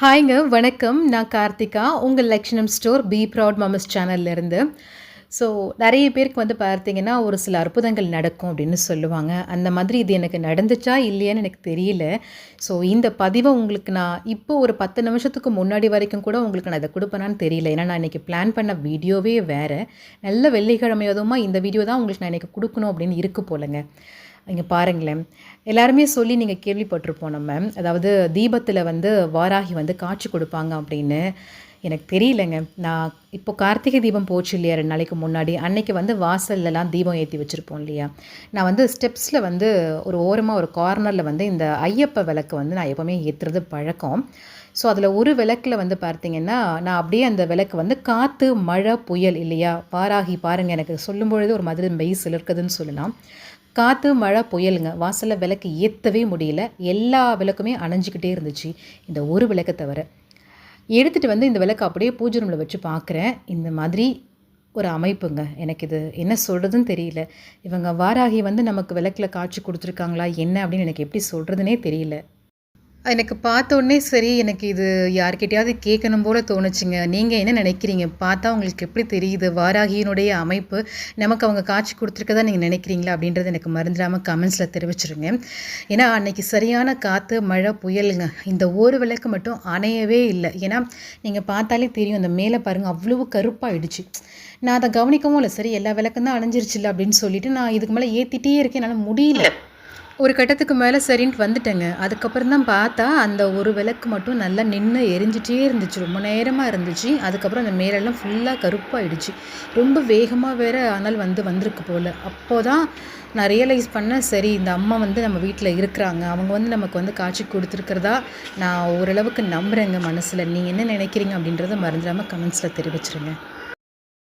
ஹாய்ங்க வணக்கம். நான் கார்த்திகா உங்கள் Lakshanam store be proud moms சேனல்லேருந்து. So நிறைய பேருக்கு வந்து பார்த்தீங்கன்னா ஒரு சில அற்புதங்கள் நடக்கும் அப்படின்னு சொல்லுவாங்க. அந்த மாதிரி இது எனக்கு நடந்துச்சா இல்லையான்னு எனக்கு தெரியல. ஸோ இந்த பதிவை உங்களுக்கு நான் இப்போ ஒரு பத்து நிமிஷத்துக்கு முன்னாடி வரைக்கும் கூட உங்களுக்கு நான் இதை கொடுப்பேனான்னு தெரியல. ஏன்னா நான் இன்றைக்கி பிளான் பண்ண வீடியோவே வேறு. நல்ல வெள்ளிக்கிழமையதுமா இந்த வீடியோ தான் உங்களுக்கு நான் இன்றைக்கி கொடுக்கணும் அப்படின்னு இருக்குது போலங்க. இங்கே பாருங்களேன். எல்லாருமே சொல்லி நீங்கள் கேள்விப்பட்டிருப்போம் நம்ம. அதாவது தீபத்தில் வந்து வாராகி வந்து காட்சி கொடுப்பாங்க அப்படின்னு. எனக்கு தெரியலங்க. நான் இப்போ கார்த்திகை தீபம் போச்சு இல்லையா ரெண்டு நாளைக்கு முன்னாடி? அன்னைக்கு வந்து வாசல்லலாம் தீபம் ஏற்றி வச்சுருப்போம் இல்லையா? நான் வந்து ஸ்டெப்ஸில் வந்து ஒரு ஓரமாக ஒரு கார்னரில் வந்து இந்த ஐயப்ப விளக்கு வந்து நான் எப்போவுமே ஏற்றுறது பழக்கம். ஸோ அதில் ஒரு விளக்கில் வந்து பார்த்தீங்கன்னா நான் அப்படியே அந்த விளக்கு வந்து காற்று மழை புயல் இல்லையா? பாராகி பாருங்கள் எனக்கு சொல்லும் பொழுது ஒரு மாதிரி மெய் சிலிருக்குதுன்னு சொல்லலாம். காற்று மழை புயலுங்க. வாசலில் விளக்கு ஏற்றவே முடியல. எல்லா விளக்குமே அணைஞ்சிக்கிட்டே இருந்துச்சு. இந்த ஒரு விளக்கை தவிர. எடுத்துகிட்டு வந்து இந்த விளக்கு அப்படியே பூஜை ரூமில் வச்சு பார்க்குறேன் இந்த மாதிரி ஒரு அமைப்புங்க. எனக்கு இது என்ன சொல்கிறதுன்னு தெரியல. இவங்க வாராகி வந்து நமக்கு விளக்கில் காட்சி கொடுத்துருக்காங்களா? என்ன அப்படின்னு எனக்கு எப்படி சொல்கிறதுனே தெரியல. எனக்கு பார்த்தோன்னே சரி எனக்கு இது யார்கிட்டயாவது கேட்கணும் போல தோணுச்சுங்க. நீங்கள் என்ன நினைக்கிறீங்க? பார்த்தா உங்களுக்கு எப்படி தெரியுது? வாராகியினுடைய அமைப்பு நமக்கு அவங்க காட்சி கொடுத்துருக்கதா நீங்கள் நினைக்கிறீங்களா? அப்படின்றது எனக்கு மறந்துடாமல் கமெண்ட்ஸில் தெரிவிச்சிருங்க. ஏன்னா அன்னைக்கு சரியான காற்று மழை புயலுங்க. இந்த ஒரு விளக்கு மட்டும் அணையவே இல்லை. ஏன்னா நீங்கள் பார்த்தாலே தெரியும் அந்த மேலே பாருங்கள் அவ்வளவு கருப்பாயிடுச்சு. நான் அதை கவனிக்கவும் இல்லை. சரி எல்லா விளக்கும் தான் அணைஞ்சிருச்சுல்ல அப்படின்னு சொல்லிட்டு நான் இதுக்கு மேலே ஏற்றிட்டே இருக்கேன். என்னால் முடியல. ஒரு கட்டத்துக்கு மேலே சரின்ட்டு வந்துட்டேங்க. அதுக்கப்புறம் தான் பார்த்தா அந்த ஒரு விளக்கு மட்டும் நல்லா நின்று எரிஞ்சிட்டே இருந்துச்சு. ரொம்ப நேரமாக இருந்துச்சு. அதுக்கப்புறம் அந்த மேலெல்லாம் ஃபுல்லாக கருப்பாயிடுச்சு. ரொம்ப வேகமாக வேற ஆனால் வந்து வந்திருக்கு போல். அப்போ தான் நான் ரியலைஸ் பண்ணேன் சரி இந்த அம்மா வந்து நம்ம வீட்டில் இருக்கிறாங்க. அவங்க வந்து நமக்கு வந்து காட்சி கொடுத்துருக்கிறதா நான் ஓரளவுக்கு நம்புகிறேங்க மனசில். நீங்கள் என்ன நினைக்கிறீங்க அப்படின்றத மறந்துடாமல் கமெண்ட்ஸில் தெரிவிச்சிருங்க.